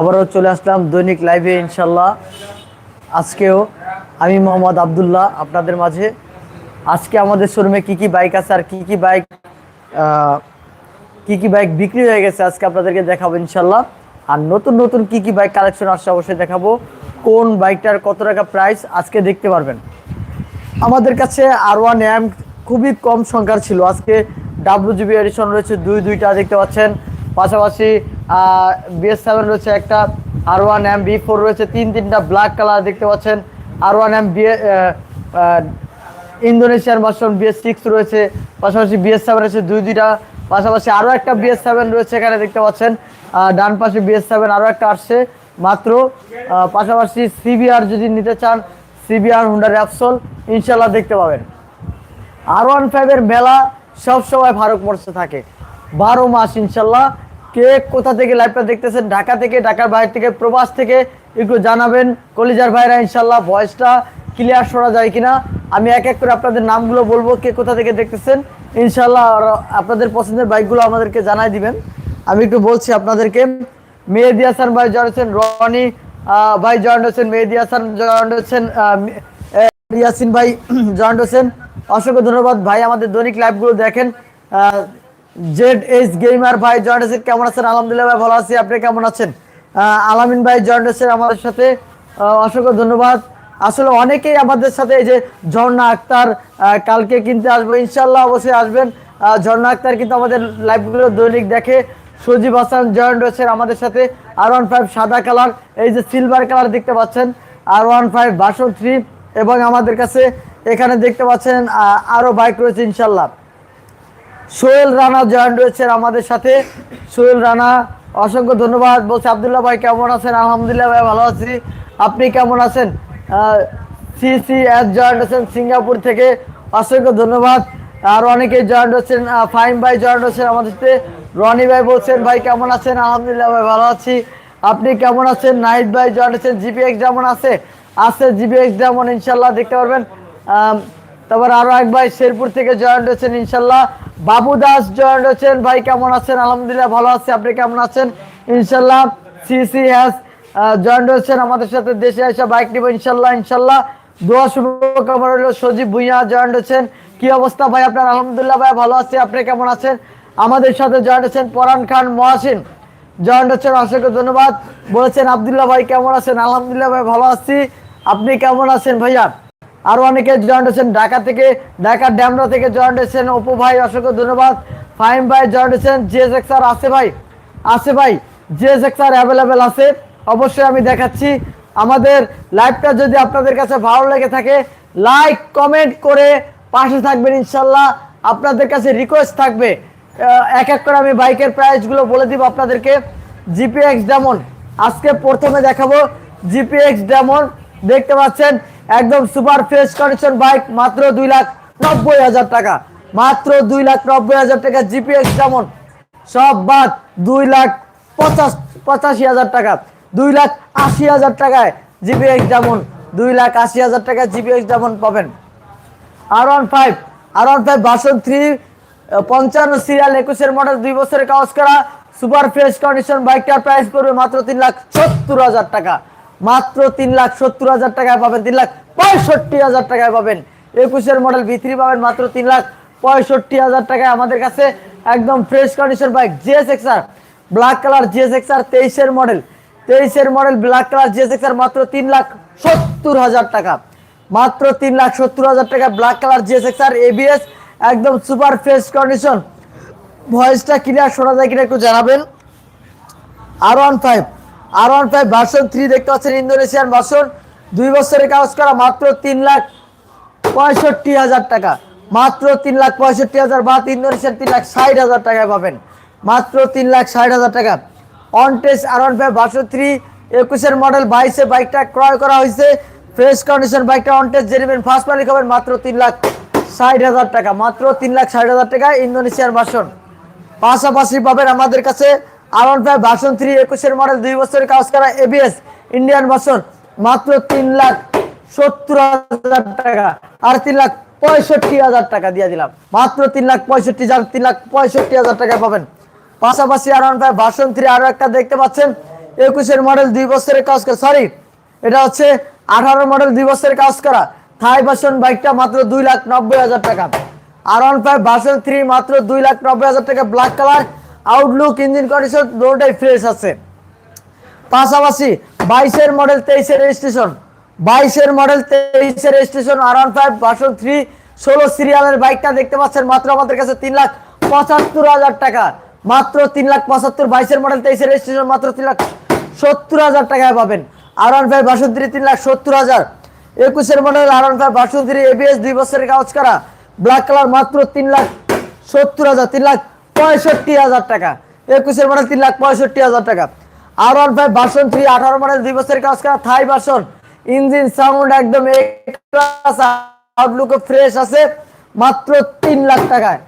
আবারও চলে আসলাম দৈনিক লাইভে ইনশাল্লাহ আজকেও আমি মোহাম্মদ আবদুল্লাহ আপনাদের মাঝে। আজকে আমাদের শোরুমে কি কি বাইক আছে আর কি কি বাইক কি কি বাইক বিক্রি হয়ে গেছে আজকে আপনাদেরকে দেখাবো ইনশাল্লাহ আর নতুন নতুন কি কি বাইক কালেকশন আসছে অবশ্যই দেখাবো। কোন বাইকটার কত টাকা প্রাইস আজকে দেখতে পারবেন। আমাদের কাছে আর ওয়ান এম খুবই কম সংখ্যার ছিল। আজকে ডাব্লিউ জিবি এডিশন রয়েছে, দুই দুইটা দেখতে পাচ্ছেন। পাশাপাশি বিএস সেভেন রয়েছে একটা R one M B four রয়েছে, তিন তিনটা ব্ল্যাক কালার দেখতে পাচ্ছেন। R one M B Indonesian version BS six রয়েছে, পাশাপাশি বিএস সেভেন রয়েছে দুই দুইটা, পাশাপাশি আরও একটা বিএস সেভেন রয়েছে এখানে দেখতে পাচ্ছেন। ডান পাশে বিএস সেভেন আরও একটা আসছে, মাত্র পাশাপাশি সিবিআর যদি নিতে চান সিবিআর হুন্ডা র্যাপসোল ইনশাল্লাহ দেখতে পাবেন। আর ওয়ান ফাইভের মেলা সবসময় ফারুক মোড়সে থাকে। বারো মাস ইনশাল্লাহ কে কোথা থেকে লাইভটা দেখতেছেন? ঢাকা থেকে, ঢাকার বাইরে থেকে, প্রবাস থেকে একটু জানাবেন। কলিজার ভাইরা ইনশাল্লাহ ভয়েসটা ক্লিয়ার শোনা যায় কিনা। আমি এক এক করে আপনাদের নামগুলো বলব, কে কোথা থেকে দেখতেছেন। ইনশাল্লাহ আপনাদের পছন্দের বাইকগুলো আমাদেরকে জানাই দিবেন। আমি একটু বলছি আপনাদেরকে, মেহেদি হাসান ভাই জয়েন হচ্ছেন রনি ভাই জয়েন হচ্ছেন মেহেদি হাসান জয়েন হচ্ছেন ইয়াসিন ভাই জয়েন্ট হোসেন অসংখ্য ধন্যবাদ ভাই, আমাদের দৈনিক লাইভগুলো দেখেন। জেড এইচ গেমার ভাই জয়েন্ট হোসেন কেমন আছেন? আলহামদুলিল্লাহ ভাই ভালো আছি। আপনি কেমন আছেন? আলামিন ভাই জয়েন্ট হোসেন আমাদের সাথে। অসংখ্য ধন্যবাদ। আসলে অনেকেই আমাদের সাথে এই যে ঝর্ণা আক্তার কালকে কিনতে আসব। ইনশাল্লাহ অবশ্যই আসবেন। ঝর্ণা আক্তার কিন্তু আমাদের লাইভগুলো দৈনিক দেখে। সজীব হাসান জয়েন্ট রয়েছেন আমাদের সাথে। আর ওয়ান ফাইভ সাদা কালার এই যে সিলভার কালার দেখতে পাচ্ছেন। R one five version three এবং আমাদের কাছে এখানে দেখতে পাচ্ছেন আহ, আরও বাইক রয়েছে ইনশাল্লাহ সোহেল রানা জয়েন রয়েছেন আমাদের সাথে। সোহেল রানা, অসংখ্য ধন্যবাদ। বলছে, আবদুল্লাহ ভাই কেমন আছেন? আলহামদুলিল্লাহ ভাই ভালো আছি। আপনি কেমন আছেন? সি সি এস জয়েন্ট আছেন সিঙ্গাপুর থেকে। অসংখ্য ধন্যবাদ। আর অনেকে জয়েন্ট হচ্ছেন ফাহিম ভাই জয়েন্ট হচ্ছেন আমাদের সাথে। রনি ভাই বলছেন, ভাই, কেমন আছেন? আলহামদুলিল্লাহ ভাই ভালো আছি। আপনি কেমন আছেন? নাহিদ ভাই জয়েন্ট হচ্ছেন জিপিএক্স যেমন আছে আছে জিপিএক্স যেমন ইনশাল্লাহ দেখতে পারবেন। তারপর আরও এক ভাই শেরপুর থেকে জয়েন্ট হচ্ছেন ইনশাল্লাহ। বাবু দাস জয়েন্ট হচ্ছেন ভাই, কেমন আছেন? আলহামদুলিল্লাহ ভালো আছি। আপনি কেমন আছেন? ইনশাল্লাহ সিসি হ্যাস জয়েন্ট হচ্ছেন আমাদের সাথে। দেশে এসে বাইক নিব, ইনশাল্লাহ ইনশাল্লাহ। দোয়া, শুভকামনা রইল। সজীব ভুইয়া জয়েন্ট হচ্ছেন কি অবস্থা ভাই আপনার? আলহামদুলিল্লাহ ভাই, ভালো আছি। আপনি কেমন আছেন? আমাদের সাথে জয়েন্ট হচ্ছেন পরান খান মহাসিন। জয়েন্ট হচ্ছেন অসংখ্য ধন্যবাদ। বলেছেন, আবদুল্লাহ ভাই, কেমন আছেন? আলহামদুলিল্লাহ ভাই, ভালো আছি। আপনি কেমন আছেন ভাইয়া? আরও অনেকে জয়েন্ট হচ্ছেন ঢাকা থেকে ঢাকার ড্যামরা থেকে জয়েন্ট হচ্ছেন অপু ভাই, অসংখ্য ধন্যবাদ। ফাহিম ভাই জয়েন্ট হচ্ছেন জিএস এক্সার আছে ভাই আছে ভাই জিএস এক্সার অ্যাভেলেবেল আছে। অবশ্যই আমি দেখাচ্ছি। আমাদের লাইভটা যদি আপনাদের কাছে ভালো লেগে থাকে লাইক কমেন্ট করে পাশে থাকবেন ইনশাল্লাহ। আপনাদের কাছে রিকোয়েস্ট থাকবে। এক এক করে আমি বাইকের প্রাইসগুলো বলে দিব আপনাদেরকে। জিপিএক্স ডেমন আজকে প্রথমে দেখাবো জিপিএক্স ডেমন দেখতে পাচ্ছেন একদম সুপার ফ্রেশ কন্ডিশন বাইক মাত্র দুই লাখ নব্বই হাজার টাকা। মাত্র দুই লাখ নব্বই হাজার টাকা জিপিএক্স ডেমন সব বাদ দুই লাখ পঞ্চাশ পঁচাশি হাজার টাকা। দুই লাখ আশি হাজার টাকায় জিপিএক্স ডেমন দুই লাখ আশি হাজার টাকা জিপিএক্স ডেমন পাবেন। R one five R one five version three পঞ্চান্ন সিরিয়াল একুশের মডেল দুই বছরের কাজ করা, সুপার ফ্রেশ কন্ডিশন বাইকটার প্রাইস পড়বে মাত্র তিন লাখ সত্তর হাজার টাকা। মাত্র তিন লাখ সত্তর হাজার টাকায় পাবেন, তিন লাখ পঁয়ষট্টি হাজার টাকায় পাবেন। একুশের মডেল ভিত্রি পাবেন মাত্র তিন লাখ পঁয়ষট্টি হাজার টাকায় আমাদের কাছে একদম fresh condition bike GS XR black colour GS XR তেইশের মডেল তেইশের model black colour GS XR মাত্র তিন লাখ সত্তর হাজার টাকা। মাত্র তিন লাখ সত্তর হাজার টাকা black colour GSX R ABS একদম সুপার ফ্রেশ কন্ডিশন ভয়েসটা ক্লিয়ার শোনা যায় কিনা একটু জানাবেন। R one five R one five version three দেখতে পাচ্ছেন ইন্দোনেশিয়ান ভার্সন দুই বছরের কাজ করা, মাত্র তিন লাখ পঁয়ষট্টি হাজার টাকা। মাত্র তিন লাখ পঁয়ষট্টি হাজার বা ইন্দোনেশিয়ান তিন লাখ ষাট হাজার টাকায় পাবেন। মাত্র তিন লাখ ষাট হাজার টাকা। On R one five version three একুশের মডেল বাইশে বাইকটা ক্রয় করা হয়েছে। ফ্রেশ কন্ডিশন বাইকটা অন টেস্ট জেনিবেন ফার্স্ট মালিক হবেন মাত্র তিন লাখ ষাট হাজার টাকা। মাত্র তিন লাখ ষাট হাজার টাকা ইন্দোনেশিয়ার ভার্সন পাশাপাশি পাবেন আমাদের কাছে R one five version three একুশের মডেল দুই বছরের কাজ করা এবিএস ইন্ডিয়ান ভার্সন মাত্র তিন লাখ সত্তর হাজার টাকা। আর তিন লাখ পঁয়ষট্টি হাজার টাকা দিয়ে দিলাম। মাত্র তিন লাখ পঁয়ষট্টি হাজার, তিন লাখ পঁয়ষট্টি হাজার টাকা পাবেন। পাশাপাশি R one five version three আরও একটা দেখতে পাচ্ছেন। একুশের মডেল দুই বছরের কাজ করা সরি এটা হচ্ছে আঠারো মডেল দুই বছরের কাজ করা। থাই ভার্সন বাইকটা মাত্র দুই লাখ নব্বই হাজার টাকা। R one five version three মাত্র দুই লাখ নব্বই হাজার টাকা black colour outlook engine condition দুটোটাই fresh আছে। পাশাপাশি বাইশের মডেল তেইশের রেজিস্ট্রেশন বাইশের মডেল তেইশের registration R one five version three ষোলো সিরিয়ালের বাইকটা দেখতে পাচ্ছেন, মাত্র আমাদের কাছে তিন লাখ পঁচাত্তর হাজার টাকা। মাত্র তিন লাখ পঁচাত্তর, বাইশের মডেল তেইশের রেজিস্ট্রেশন মাত্র তিন লাখ সত্তর হাজার টাকায় পাবেন। R one five version three তিন লাখ সত্তর হাজার। একুশের model R one five version three ABS দুই বছরের কাগজ করা। ব্ল্যাক কালার মাত্র তিন লাখ সত্তর হাজার, তিন লাখ পঁয়ষট্টি হাজার টাকা। একুশের মডেল তিন লাখ পঁয়ষট্টি হাজার টাকা। R one five version three আঠারো মডেল দুই বছরের কাজ করা থাই ভার্সন ইঞ্জিন, সাউন্ড একদম আউটলুক ফ্রেশ আছে। মাত্র তিন লাখ টাকায়।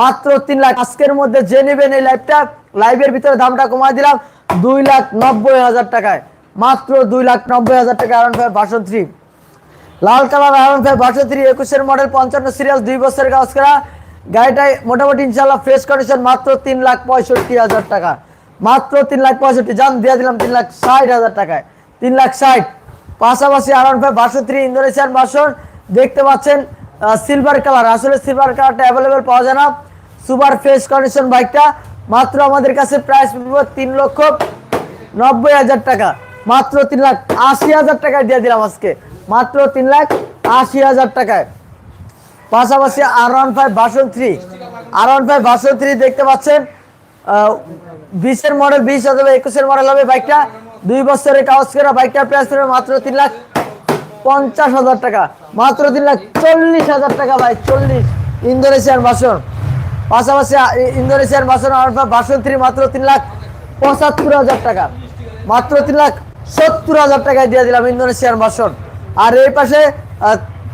মাত্র তিন লাখ। আজকের মধ্যে যে নেবেন এই লাইভটা লাইভের ভিতরে দামটা কমায় দিলাম দুই লাখ নব্বই হাজার টাকায়। মাত্র দুই লাখ নব্বই হাজার টাকা ওয়ান ফাইভ ভার্সন থ্রি লাল colour R one five version three একুশের মডেল পঞ্চান্ন সিরিয়াল দুই বছরের কাজ করা। গাড়িটায় মোটামুটি ইনশাল্লাহ ফ্রেশ কন্ডিশন মাত্র তিন লাখ পঁয়ষট্টি হাজার টাকা। মাত্র তিন লাখ পঁয়ষট্টি, জান দিয়ে দিলাম তিন লাখ ষাট হাজার টাকায়। তিন লাখ ষাট। পাশাপাশি R one five version three Indonesian version দেখতে পাচ্ছেন সিলভার কালার আসলে সিলভার কালারটা অ্যাভেলেবেল পাওয়া যায় না। সুপার ফ্রেশ কন্ডিশন বাইকটা মাত্র আমাদের কাছে প্রাইস তিন লক্ষ নব্বই হাজার টাকা। মাত্র তিন লাখ আশি হাজার টাকায় দিয়ে দিলাম আজকে। মাত্র তিন লাখ আশি হাজার টাকায়। পাশাপাশি R one five version three R one five version three দেখতে পাচ্ছেন বিশের মডেল বিশ অথবা একুশের মডেল হবে বাইকটা। দুই বছরের কাগজ করা বাইকটার প্রাইস পড়বে মাত্র তিন লাখ পঞ্চাশ হাজার টাকা। মাত্র তিন লাখ চল্লিশ হাজার টাকা ভাই, চল্লিশ ইন্দোনেশিয়ান ভাষণ পাশাপাশি আ- ই- ইন্দোনেশিয়ান ভাষণ আর ভাষণ থ্রি মাত্র তিন লাখ পঁচাত্তর হাজার টাকা। মাত্র তিন লাখ সত্তর হাজার টাকায় দিয়ে দিলাম ইন্দোনেশিয়ান ভাষণ আর এই পাশে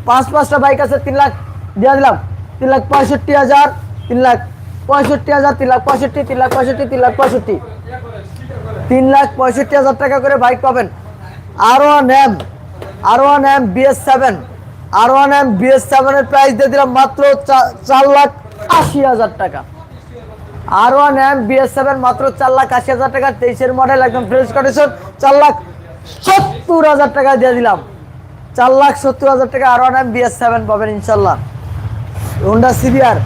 পাঁচ পাঁচটা বাইক আছে, তিন লাখ দিয়ে দিলাম। তিন লাখ পঁয়ষট্টি হাজার, তিন লাখ পঁয়ষট্টি হাজার, তিন লাখ পঁয়ষট্টি, তিন লাখ পঁয়ষট্টি, তিন লাখ পঁয়ষট্টি। তিন লাখ পঁয়ষট্টি হাজার টাকা করে বাইক পাবেন। R one M R one M BS seven R one M BS সেভেনের প্রাইস দিয়ে দিলাম মাত্র চার লাখ আশি হাজার টাকা। R one M BS seven মাত্র চার লাখ আশি হাজার টাকা, তেইশের মডেল একদম ফ্রেশ কন্ডিশন চার লাখ সত্তর হাজার টাকা দিয়ে দিলাম। চার লাখ সত্তর হাজার টাকা R one M BS seven পাবেন ইনশাল্লাহ। হোন্ডা সিবিআর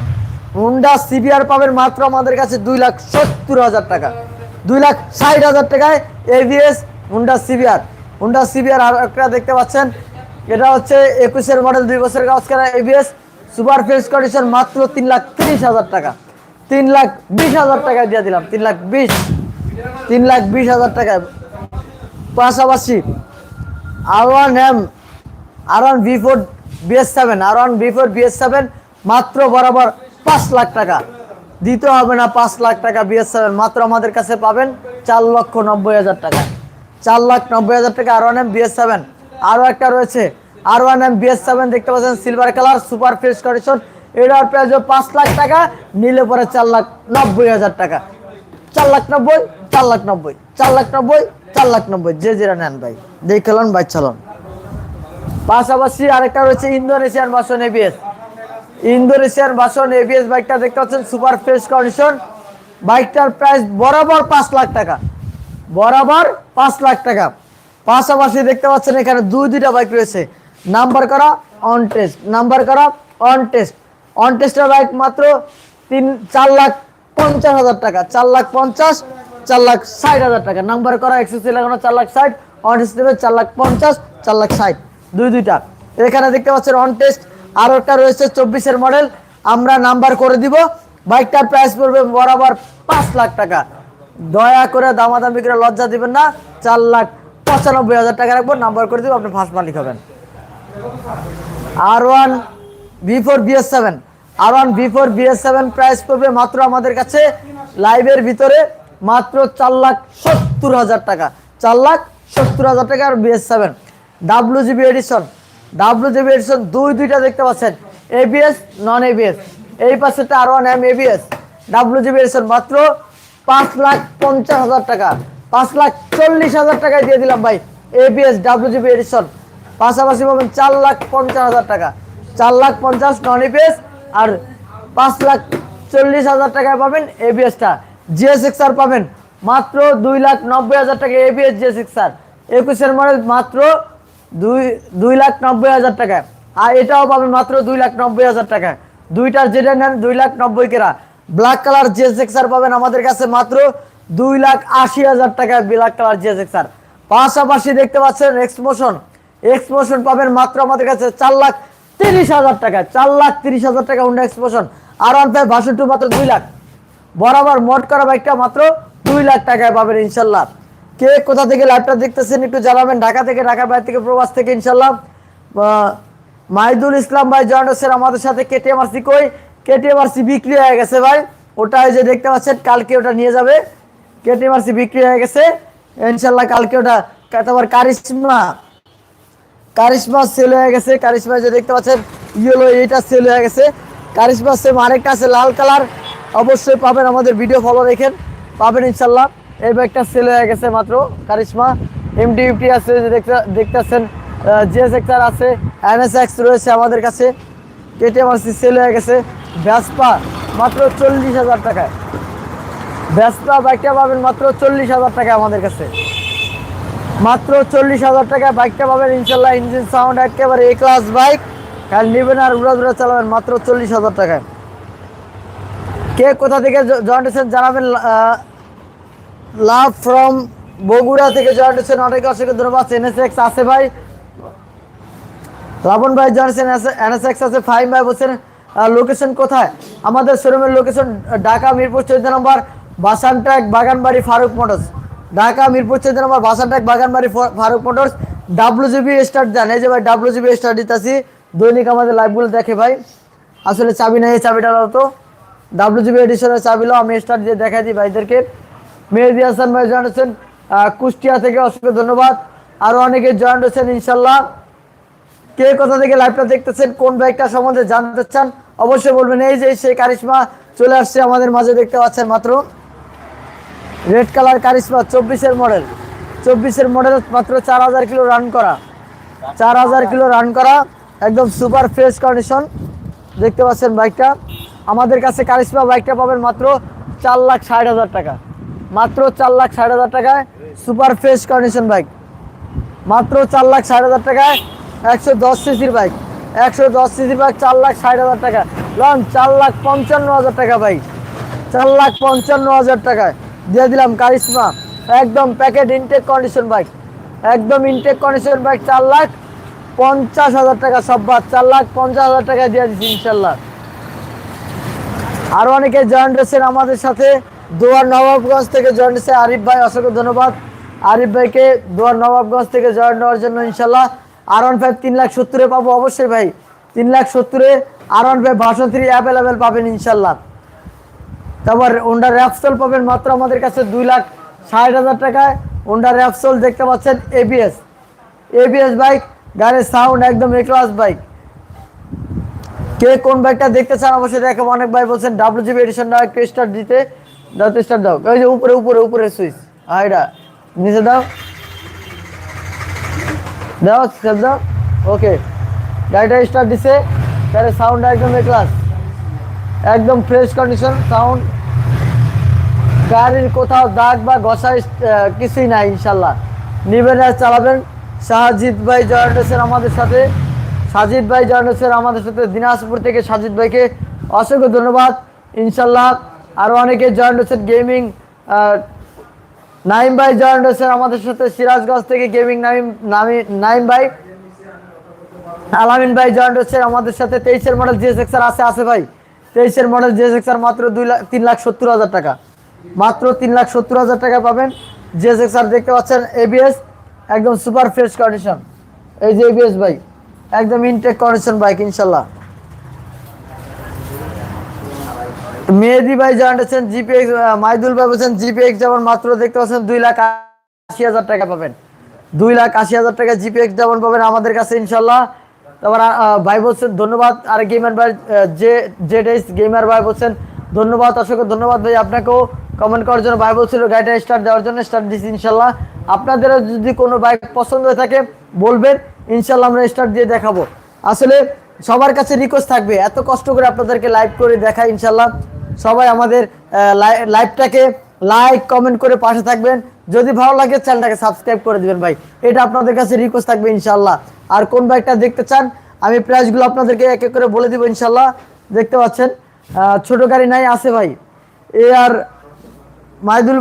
হোন্ডা সিবিআর পাবেন মাত্র আমাদের কাছে দুই লাখ সত্তর হাজার টাকা। দুই লাখ ষাট হাজার টাকায় ABS Honda CBR Honda CBR আর একটা দেখতে পাচ্ছেন, এটা হচ্ছে একুশের মডেল দুই বছরের কাজ করা এভিএস সুপার ফ্রেশ কন্ডিশন মাত্র তিন লাখ তিরিশ হাজার টাকা। তিন লাখ বিশ হাজার টাকায় দিয়ে দিলাম, তিন লাখ বিশ। তিন লাখ বিশ হাজার টাকায়। পাশাপাশি R one M R one V four BS seven R one B four BS seven মাত্র বরাবর পাঁচ লাখ টাকা। দিতে হবে না পাঁচ লাখ টাকা বিএস সেভেন মাত্র আমাদের কাছে পাবেন চার লক্ষ নব্বই হাজার টাকা। চার লাখ নব্বই হাজার টাকা R one M BS seven আরও একটা রয়েছে R one M BS seven দেখতে পাচ্ছেন silver colour super fresh condition এটার প্রাইস পাঁচ লাখ টাকা, নিলে পরে চার লাখ নব্বই হাজার টাকা। চার লাখ নব্বই, চার লাখ নব্বই, চার লাখ নব্বই, চার লাখ নব্বই। যে যেটা নেন ভাই দেখলাম বাইক চালান। পাশাপাশি আরেকটা রয়েছে ইন্দোনেশিয়ান ভাষণ এবিএস ইন্দোনেশিয়ান ভাষণ এবিএস বাইকটা দেখতে পাচ্ছেন, সুপার ফ্রেশ কন্ডিশন বাইকটার প্রাইস বরাবর পাঁচ লাখ টাকা। বরাবর পাঁচ লাখ টাকা। পাশাপাশি দেখতে পাচ্ছেন, এখানে দুই, দুইটা বাইক রয়েছে। নাম্বার করা অন টেস্ট নাম্বার করা অন টেস্ট অন টেস্টের বাইক মাত্র তিন, চার লাখ পঞ্চাশ হাজার টাকা। চার লাখ পঞ্চাশ, চার লাখ ষাট হাজার টাকা। নাম্বার করা এক্সেসি লাগানো, চার লাখ ষাট। অন টেস্ট দেবে চার লাখ পঞ্চাশ, চার লাখ ষাট। দুই, দুইটা। এখানে দেখতে পাচ্ছেন অন টেস্ট আরও একটা রয়েছে চব্বিশের মডেল। আমরা নাম্বার করে দিব। বাইকটার প্রাইস পড়বে বরাবর পাঁচ লাখ টাকা। দয়া করে দামাদামি করে লজ্জা দিবেন না। চার লাখ পঁচানব্বই হাজার টাকা রাখব, নাম্বার করে দিব, আপনি ফার্স্ট মালিক হবেন। R one B four BS seven R one B four BS seven price পড়বে মাত্র আমাদের কাছে লাইভের ভিতরে মাত্র চার লাখ সত্তর হাজার টাকা। চার লাখ সত্তর হাজার টাকা R BS seven W GP edition W GP edition দুই, দুইটা দেখতে পাচ্ছেন। এবিএস নন এবিএস এই পাশেটা R one M ABS W GP edition মাত্র পাঁচ লাখ পঞ্চাশ হাজার টাকা। পাঁচ লাখ চল্লিশ হাজার টাকায় দিয়ে দিলাম ভাই এবিএস ডাব্লিউ জিবি এডিশন পাশাপাশি পাবেন চার লাখ পঞ্চাশ হাজার টাকা। চার লাখ পঞ্চাশ নন এবিএস আর পাঁচ লাখ চল্লিশ হাজার টাকায় পাবেন এবিএসটা জিএস এক্স আর পাবেন মাত্র দুই লাখ নব্বই হাজার টাকা এবিএস জে সিক্স আর। একুশের মডেল মাত্র দুই দুই লাখ নব্বই হাজার টাকা। আর এটাও পাবেন মাত্র দুই লাখ নব্বই হাজার টাকা। দুইটার যেটা নেন, দুই লাখ নব্বই কেরা। Black colour J six R পাবেন আমাদের কাছে মাত্র দুই লাখ আশি হাজার টাকায় black colour J six R পাশাপাশি দেখতে পাচ্ছেন এক্সমোশন এক্সমোশন পাবেন মাত্র আমাদের কাছে চার লাখ তিরিশ হাজার টাকা, চার লাখ তিরিশ হাজার টাকা হুন্ডা এক্সমোশন আর ফাইভ ভার্সন টু মাত্র দুই লাখ। বরাবর মোট করা বাইকটা মাত্র দুই লাখ টাকায় পাবেন ইনশাল্লাহ। কে কোথা থেকে লাইভটা দেখতেছেন একটু জানাবেন। ঢাকা থেকে ঢাকার বাইরে থেকে, প্রবাস থেকে ইনশাল্লাহ মাহিদুল ইসলাম ভাই জয়েন্ট হচ্ছেন আমাদের সাথে কেটিএম আরসি কই? কেটিএম আরসি বিক্রি হয়ে গেছে ভাই। ওটা যে দেখতে পাচ্ছেন, কালকে ওটা নিয়ে যাবে। কেটিএম আরসি বিক্রি হয়ে গেছে। ইনশাল্লাহ কালকে ওটা তারপর কারিশমা কারিশমা সেল হয়ে গেছে। কারিশমা যে দেখতে পাচ্ছেন ইয়েলো এইটা সেল হয়ে গেছে। কারিশমা সেম আরেকটা আছে, লাল কালার। অবশ্যই পাবেন আমাদের ভিডিও ফলো রেখেন পাবেন ইনশাল্লাহ এই ব্যাগটা সেল হয়ে গেছে মাত্র কারিশমা। এমডি ইউটি আছে দেখতেছেন জিএস এক্সার আছে এনএসএক্স রয়েছে আমাদের কাছে। কেটিএম আরসি সেল হয়ে গেছে। ভ্যাসপা মাত্র চল্লিশ হাজার টাকায়। ভ্যাসপা বাইকটা পাবেন মাত্র চল্লিশ হাজার টাকা আমাদের কাছে। মাত্র চল্লিশ হাজার টাকায় বাইকটা পাবেন ইনশাল্লাহ ইঞ্জিন সাউন্ড একেবারে এ ক্লাস বাইক খালি নেবেন আর উড়া উড়া চালাবেন মাত্র চল্লিশ হাজার টাকায়। কে কোথা থেকে জয়েন্ট জানাবেন লাভ ফ্রম বগুড়া থেকে জয়েন্ট হয়েছেন অনেকে অসংখ্য ধন্যবাদ এনএসএক্স আছে ভাই। লাবণ ভাই জয়েন্ট এনএসএক্স আছে ফাইম ভাই বলছেন লোকেশন কোথায়? আমাদের শোরুমের লোকেশন ঢাকা, মিরপুর, চৌদ্দ নম্বর বাসানট্যাক বাগানবাড়ি ফারুক মোটরস। ঢাকা, মিরপুর, চৌদ্দ নম্বর বাসানট্যাক বাগানবাড়ি ফা- Faruk Motors. W GP start দেন। এই যে ভাই ডাব্লু জিবি স্টার্ট দিতেছি। দৈনিক আমাদের লাইভগুলো দেখে ভাই। আসলে চাবি নেই, এই চাবিটা তো। ডাব্লু জিবি এডিশনের চাবি আমি স্টার্ট দিয়ে দেখাই দিই ভাইদেরকে। মেহেদি হাসান ভাই জয়েন্ট হচ্ছেন কুষ্টিয়া থেকে অসংখ্য ধন্যবাদ। আরও অনেকে জয়েন্ট হচ্ছেন ইনশাল্লাহ। কে কোথা থেকে লাইভটা দেখতেছেন, কোন বাইকটা সম্বন্ধে জানতে চান, অবশ্যই বলবেন। এই যে, সেই কারিশমা চলে আসছে আমাদের মাঝে, দেখতে পাচ্ছেন মাত্র। রেড কালার কারিশমা, চব্বিশের মডেল চব্বিশের মডেল মাত্র চার হাজার কিলো রান করা। চার হাজার কিলো রান করা, একদম সুপার ফ্রেশ কন্ডিশন দেখতে পাচ্ছেন বাইকটা আমাদের কাছে কারিশমা বাইকটা পাবেন মাত্র চার লাখ ষাট হাজার টাকা। মাত্র চার লাখ ষাট হাজার টাকায় সুপার ফ্রেশ কন্ডিশন বাইক। মাত্র চার লাখ ষাট হাজার টাকায় একশো দশ সিসির বাইক। একশো দশ সিসির বাইক চার লাখ ষাট হাজার টাকা লন, চার লাখ পঞ্চান্ন হাজার টাকা বাইক চার লাখ পঞ্চান্ন হাজার টাকায়। দিয়ে দিলাম কারিশমা। একদম প্যাকেট ইনটেক কন্ডিশন বাইক একদম ইনটেক কন্ডিশন বাইক চার লাখ পঞ্চাশ হাজার টাকা সব বাদ। চার লাখ পঞ্চাশ হাজার টাকা দিয়ে দিচ্ছি ইনশাল্লাহ। আরও অনেকে জয়েন্ট হয়েছেন আমাদের সাথে। দোয়ার নবাবগঞ্জ থেকে জয়েন্ট হয়েছে আরিফ ভাই। অসংখ্য ধন্যবাদ। আরিফ ভাইকে দোয়ার নবাবগঞ্জ থেকে জয়েন্ট নেওয়ার জন্য ইনশাল্লাহ আর ওয়ান ফাইভ তিন লাখ সত্তরে পাবো অবশ্যই ভাই। তিন lakh সত্তরে R one five version three available পাবেন ইনশাল্লাহ তারপর ওন্ডা র্যাপসোল পাবেন মাত্র আমাদের কাছে দুই লাখ ষাট হাজার টাকায়। ওন্ডা র্যাপসোল দেখতে পাচ্ছেন এবিএস এবিএস বাইক গাড়ির সাউন্ড একদম এ ক্লাস বাইক কে কোন বাইকটা দেখতে চান অবশ্যই দেখো অনেক ভাই বলছেন ডাব্লিউ জিবি এডিশন একটু স্টার্ট দিতে দাও তো স্টার্ট দাও। ওই যে উপরে উপরে উপরে সুইচ হ্যাঁ এটা। নিচে দাও। দাও স্টার্ট দাও। ওকে গাড়িটা স্টার্ট দিছে। গাড়ির সাউন্ড একদম এ ক্লাস একদম ফ্রেশ কন্ডিশন সাউন্ড গাড়ির কোথাও দাগ বা ঘষা কিছুই নাই, ইনশাল্লাহ। নিবেন আর চালাবেন। শাহজিৎ ভাই হয়েছেন আমাদের সাথে। সাজিদ ভাই হয়েছেন আমাদের সাথে দিনাজপুর থেকে সাজিদ ভাইকে। অসংখ্য ধন্যবাদ। ইনশাল্লাহ আরও অনেকে জয়েন্ট হয়েছেন গেমিং নাইম ভাই জয়েন্ট হয়েছেন আমাদের সাথে সিরাজগঞ্জ থেকে গেমিং নাইম, নামি, নাইম ভাই। আলামিন ভাই জয়েন্ট হচ্ছে আমাদের সাথে, তেইশের মডেল জিএস এক্সার আছে আছে ভাই। তেইশের মডেল জিএস এক্সার মাত্র দুই লাখ, তিন লাখ সত্তর হাজার টাকা। মাত্র তিন লাখ সত্তর হাজার টাকা পাবেন জিএস এক্সার দেখতে পাচ্ছেন এবিএস একদম সুপার ফ্রেশ কন্ডিশন এই যে এবিএস ভাই, একদম ইনটেক কন্ডিশন বাইক ইনশাল্লাহ। মেহেদি ভাই জয়েন্ট আছেন জিপিএক্স মাইদুল ভাই বলছেন জিপিএক্স যেমন মাত্র দেখতে পাচ্ছেন, দুই লাখ আশি হাজার টাকা পাবেন। দুই লাখ আশি হাজার টাকা জিপিএক্স যেমন পাবেন আমাদের কাছে, ইনশাল্লাহ। তারপর ভাই বলছেন, ধন্যবাদ। আর গেমার ভাই যে জেড এস গেমার ভাই বলছেন, ধন্যবাদ। অসংখ্য ধন্যবাদ ভাই আপনাকেও। কমেন্ট করার জন্য ভাই বলছিল, গাড়িটা স্টার্ট দেওয়ার জন্য স্টার্ট দিচ্ছি ইনশাল্লাহ। আপনাদেরও যদি কোনো বাইক পছন্দ হয়ে থাকে, বলবেন, ইনশাল্লাহ আমরা স্টার্ট দিয়ে দেখাবো। আসলে সবার কাছে রিকোয়েস্ট থাকবে, এত কষ্ট করে আপনাদেরকে লাইভ করে দেখা ইনশাল্লাহ। সবাই আমাদের লাইভটাকে লাইক কমেন্ট করে পাশে থাকবেন। যদি ভালো লাগে, চ্যানেলটাকে সাবস্ক্রাইব করে দেবেন ভাই। এটা আপনাদের কাছে রিকোয়েস্ট থাকবে ইনশাল্লাহ আর কোন বাইকটা দেখতে চান, আমি প্রাইসগুলো আপনাদেরকে এক এক করে বলে দিব ইনশাল্লাহ দেখতে পাচ্ছেন? ছোট গাড়ি নাই, আছে ভাই। এ আর মাইদুল,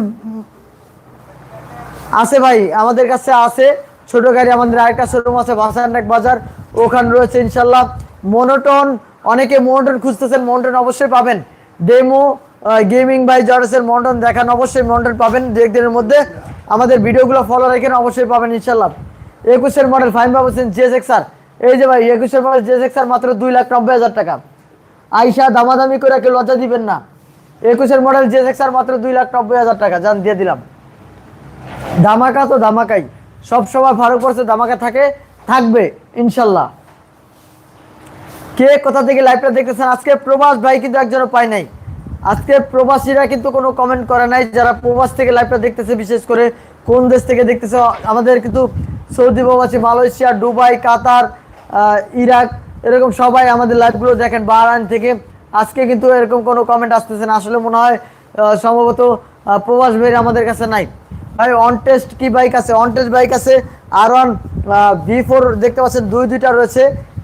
আছে ভাই, আমাদের কাছে আছে। ছোট গাড়ি আমাদের আরেকটা শোরুম আছে ভাসানডাক বাজার। ওখানে রয়েছে ইনশাল্লাহ মনোটন অনেকে মনোটন খুঁজতেছেন মনোটন অবশ্যই পাবেন। ডেমো গেমিং ভাই জর্ডেসের মনোটন দেখান। অবশ্যই মনোটন পাবেন দু মধ্যে। আমাদের ভিডিওগুলো ফলো রেখেন অবশ্যই পাবেন ইনশাল্লাহ একুশের মডেল ফাইন পাবেন জেস এক্সার এই যে ভাই, একুশের মডেল জেস এক্সার মাত্র দুই লাখ নব্বই হাজার টাকা। আইসা দামাদামি করে কেউ লজ্জা দিবেন না। একুশের মডেল জেস এক্সার মাত্র দুই লাখ নব্বই হাজার টাকা। জান, দিয়ে দিলাম। ধামাকা তো ধামাকাই। সব সময় ফারুক পড়ছে ধামাকা থাকে, থাকবে ইনশাল্লাহ কে কোথা থেকে লাইভটা দেখতেছেন? আজকে প্রবাস ভাই কিন্তু একজনও পাই নাই। আজকে প্রবাসীরা কিন্তু কোনো কমেন্ট করে নাই, যারা প্রবাস থেকে লাইভটা দেখতেছে, বিশেষ করে কোন দেশ থেকে দেখতেছে। আমাদের কিন্তু সৌদি প্রবাসী, মালয়েশিয়া, দুবাই, কাতার ইরাক, এরকম সবাই আমাদের লাইভগুলো দেখেন। বাহরাইন থেকে আজকে কিন্তু এরকম কোনো কমেন্ট আসতেছে না। আসলে মনে হয় সম্ভবত প্রবাস ভাই আমাদের কাছে নাই। ভাই অন টেস্ট কি বাইক আছে? অন টেস্ট বাইক আছে আর ওয়ান ভি ফোর দেখতে পাচ্ছেন। দুই, দুইটা রয়েছে।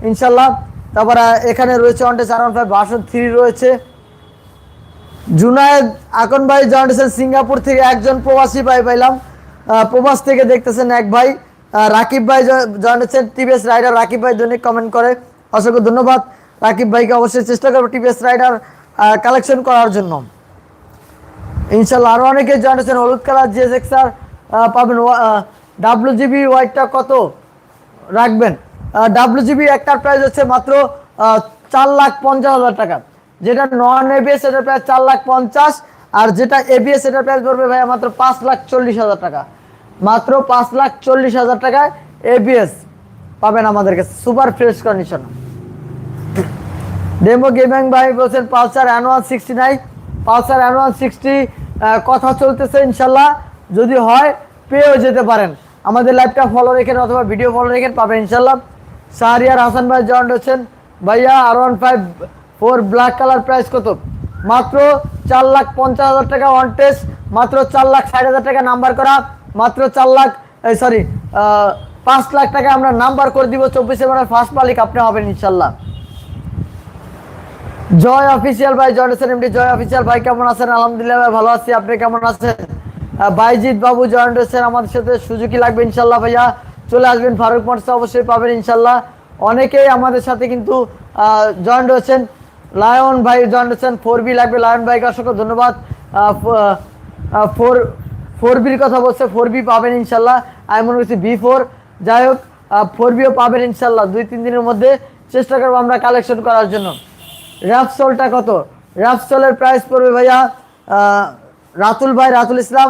ইনশাল্লাহ তারপর এখানে রয়েছে on test R five version three রয়েছে। জুনায়েদ আকন ভাই জয়েন্টেছেন সিঙ্গাপুর থেকে একজন প্রবাসী ভাই পাইলাম। প্রবাস থেকে দেখতেছেন এক ভাই। রাকিব ভাই জয়েন্টেছেন টিভিএস রাইডার রাকিব ভাই দৈনিক কমেন্ট করে। অসংখ্য ধন্যবাদ। রাকিব ভাইকে অবশ্যই চেষ্টা করব টিভিএস রাইডার কালেকশন করার জন্য। ইনশাল্লাহ আরও অনেকে জানিয়েছেন হলুদ কালার জিএস এক্সার পাবেন। ডাব্লিউ জিবি ওয়াইটটা কত? রাখবেন। ডাব্লিউ জিবি একটার প্রাইস হচ্ছে মাত্র চার লাখ পঞ্চাশ হাজার টাকা। যেটা নন এবিএস এটার প্রাইস চার লাখ পঞ্চাশ, আর যেটা এবিএস এটার প্রাইস পড়বে ভাই মাত্র পাঁচ লাখ চল্লিশ হাজার টাকা। মাত্র পাঁচ লাখ চল্লিশ হাজার টাকায় এবিএস পাবেন আমাদের কাছে super fresh condition demo gaming ভাই বলছেন, Pulsar annual sixty nine Pulsar annual sixty কথা চলতেছে ইনশাল্লাহ, যদি হয় পেয়েও যেতে পারেন। আমাদের লাইভটা ফলো রেখেন অথবা ভিডিও ফলো রেখেন পাবেন ইনশাল্লাহ। শাহরিয়ার হাসান ভাই জয়েন্ট হচ্ছেন। ভাইয়া R one five four black colour price কত? মাত্র চার লাখ পঞ্চাশ হাজার টাকা ওয়ান টেস্ট মাত্র চার লাখ ষাট হাজার টাকা নাম্বার করা, মাত্র চার লাখ সরি পাঁচ লাখ টাকা আমরা নাম্বার করে দিব চব্বিশে মানে ফার্স্ট মালিক আপনি হবেন ইনশাল্লাহ। জয় অফিসিয়াল ভাই জয়েন আছেন এমডি জয় অফিসিয়াল ভাই, কেমন আছেন? আলহামদুলিল্লাহ ভাই, ভালো আছি, আপনি কেমন আছেন? বাইজিৎ বাবু জয়েন হয়েছেন আমাদের সাথে, সুযোগই লাগবে ইনশাল্লাহ ভাইয়া। চলে আসবেন ফারুক মোটরসে অবশ্যই পাবেন ইনশাল্লাহ। অনেকেই আমাদের সাথে কিন্তু জয়েন্ট হয়েছেন। লায়ন ভাই জয়েন্ট হয়েছেন ফোর বি লাগবে। লায়ন ভাইকে অসংখ্য ধন্যবাদ। ফোর ফোর বির কথা বলছে ফোর বি পাবেন ইনশাল্লাহ। আমি মনে করছি বি ফোর। যাই হোক ফোর বিও পাবেন ইনশাল্লাহ। দুই, তিন দিনের মধ্যে চেষ্টা করব আমরা কালেকশন করার জন্য। র্যাপসোলটা কত? র্যাপসোলের প্রাইস পড়বে ভাইয়া রাতুল ভাই, রাতুল ইসলাম।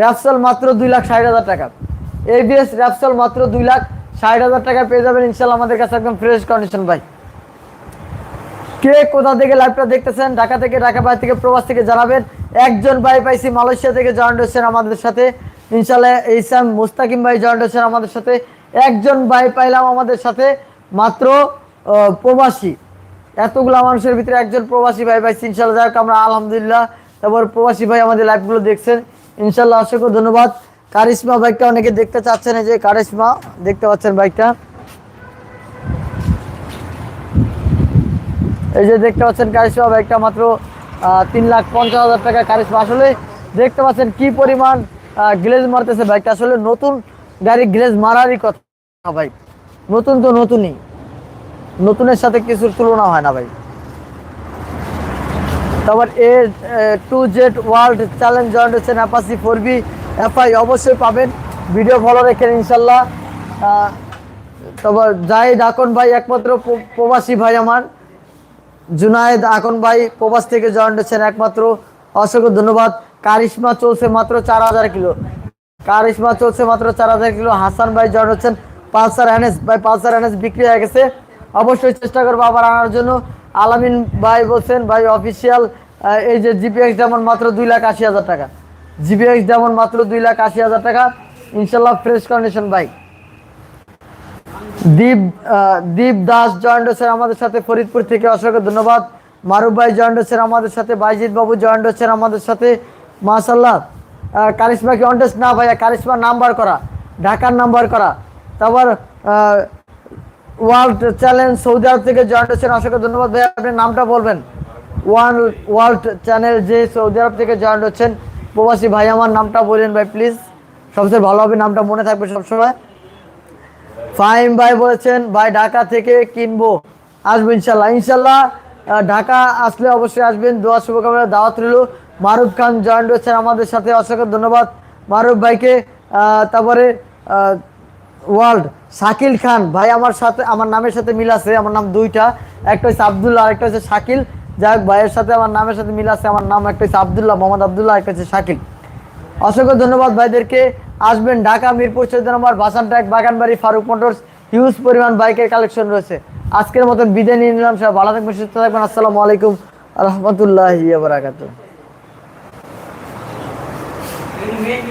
র্যাপসোল মাত্র দুই লাখ ষাট হাজার টাকা। এবিএস র্যাপসল মাত্র দুই লাখ ষাট হাজার টাকা পেয়ে যাবেন। ইনশাল্লাহ আমাদের কাছে একদম ফ্রেশ কন্ডিশন ভাই। কে কোথা থেকে লাইভটা দেখতেছেন, ঢাকা থেকে, ঢাকা বাইরে থেকে, প্রবাস থেকে জানাবেন। একজন ভাই পাইছি মালয়েশিয়া থেকে জয়েন্ট হচ্ছেন আমাদের সাথে। ইনশাল্লাহ ইসাম মুস্তাকিম ভাই জয়েন্ট হচ্ছেন আমাদের সাথে। একজন ভাই পাইলাম আমাদের সাথে মাত্র প্রবাসী। এতগুলা মানুষের ভিতরে একজন প্রবাসী ভাই পাইছি। ইনশাল্লাহ যাক আমরা আলহামদুলিল্লাহ। তারপর প্রবাসী ভাই আমাদের লাইভগুলো দেখছেন। ইনশাল্লাহ অসংখ্য ধন্যবাদ। কারিশমা বাইকটা অনেকে দেখতে চাচ্ছেন, এই যে কারিশমা, দেখতে পাচ্ছেন বাইকটা। এই যে দেখতে পাচ্ছেন কারিশমা বাইকটা মাত্র তিন লাখ পঞ্চাশ হাজার টাকা কারিশমা। আসলে দেখতে পাচ্ছেন কি পরিমাণ গ্লেজ মারতেছে বাইকটা। আসলে নতুন গাড়ি গ্লেজ মারারই কথা ভাই। নতুন তো নতুনই। নতুনের সাথে কিছুর তুলনা হয় না ভাই। তারপর A to Z world challenge joined হচ্ছে অ্যাপাসি ফোর বি। এফআই অবশ্যই পাবেন। ভিডিও ফলো রেখেন ইনশাল্লাহ। তারপর জাহিদ আকন ভাই, একমাত্র প্রবাসী ভাই আমার। জুনায়েদ আকন ভাই, প্রবাস থেকে জয়েন্ট হচ্ছেন একমাত্র। অসংখ্য ধন্যবাদ। কারিশমা চলছে মাত্র চার হাজার কিলো। কারিশমা চলছে মাত্র চার হাজার কিলো। হাসান ভাই জয়েন্ট হচ্ছেন পালসার এনএস। ভাই, পালসার এনএস বিক্রি হয়ে গেছে। অবশ্যই চেষ্টা করব আবার আনার জন্য। আলামিন ভাই বলছেন, ভাই অফিসিয়াল এই যে জিপিএক্স যেমন মাত্র দুই লাখ আশি হাজার টাকা। জিপিএক্স যেমন মাত্র দুই লাখ আশি হাজার টাকা ইনশাল্লাহ fresh condition bike Deep Deep Das joined হচ্ছেন আমাদের সাথে ফরিদপুর থেকে অসংখ্য ধন্যবাদ। মারুফ ভাই জয়েন্ট হচ্ছেন আমাদের সাথে বাইজিৎ বাবু জয়েন্ট হচ্ছেন আমাদের সাথে। মাশাল্লাহ আহ, কারিশমা কি অনটেস্ট না ভাইয়া কারিশমা নাম্বার করা ঢাকার নাম্বার করা। তারপর ওয়ার্ল্ড চ্যালেঞ্জ সৌদি আরব থেকে জয়েন্ট হচ্ছেন অসংখ্য ধন্যবাদ ভাই আপনি নামটা বলবেন। ওয়ান ওয়ার্ল্ড চ্যানেল যে সৌদি আরব থেকে জয়েন্ট হচ্ছেন প্রবাসী ভাই, আমার নামটা বলেন ভাই প্লিজ সবচেয়ে ভালো হবে, নামটা মনে থাকবে সবসময়। ফাহিম ভাই বলেছেন, ভাই, ঢাকা থেকে কিনবো। আসবেন ইনশাল্লাহ। ইনশাল্লাহ ঢাকা আসলে অবশ্যই আসবেন। দোয়া, শুভকামনা, দাওয়াত রইল। মারুফ খান জয়েন্ট হচ্ছেন আমাদের সাথে। অসংখ্য ধন্যবাদ। মারুফ ভাইকে তারপরে ওয়ার্ল্ড, শাকিল খান। ভাই, আমার সাথে, আমার নামের সাথে মিল আছে। আমার নাম দুইটা। একটা হচ্ছে আবদুল্লাহ আরেকটা হচ্ছে শাকিল। যাই ভাইয়ের সাথে আমার নামের সাথে মিল আছে, আমার নাম একটা হচ্ছে আবদুল্লাহ, মোহাম্মদ আবদুল্লাহ একটা হচ্ছে শাকিল। অসংখ্য ধন্যবাদ ভাইদেরকে। আসবেন ঢাকা, মিরপুর, চৌদ্দ নম্বর বাসান track, Baganbari, Faruk motors. Huge পরিমাণ বাইকের কালেকশন রয়েছে। আজকের মতন বিদায় নিয়ে নিলাম সব ভালো থাকবেন, সুস্থ থাকবেন। আসসালামু আলাইকুম রহমতুল্লাহ বারাকাতুহ মেন